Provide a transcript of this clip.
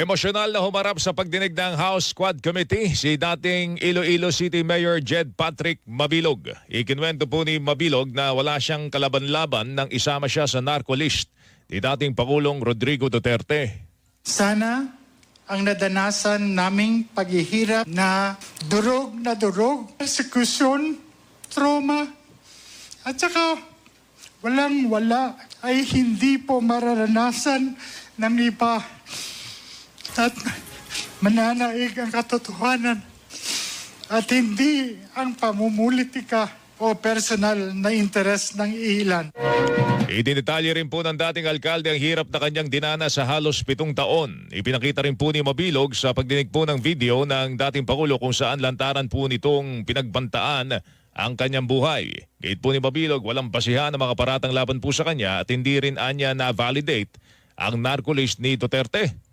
Emosyonal na humarap sa pagdinig ng House Squad Committee si dating Iloilo City Mayor Jed Patrick Mabilog. Ikinwento po ni Mabilog na wala siyang kalaban-laban nang isama siya sa narco list ni dating Pangulong Rodrigo Duterte. Sana ang nadanasan naming paghihirap na durog na durog, persecution, trauma, at saka walang wala ay hindi po mararanasan ng iba at mananaig ang katotohanan at hindi ang pamumulitika o personal na interes ng ilan. Idinetalye rin po ng dating alkalde ang hirap na kanyang dinana sa halos pitong taon. Ipinakita rin po ni Mabilog sa pagdinig po ng video ng dating Pangulo kung saan lantaran po nitong pinagbantaan ang kanyang buhay. Gate po ni Mabilog, walang basihan ng mga paratang laban po sa kanya at hindi rin anya na validate ang narco ni Duterte.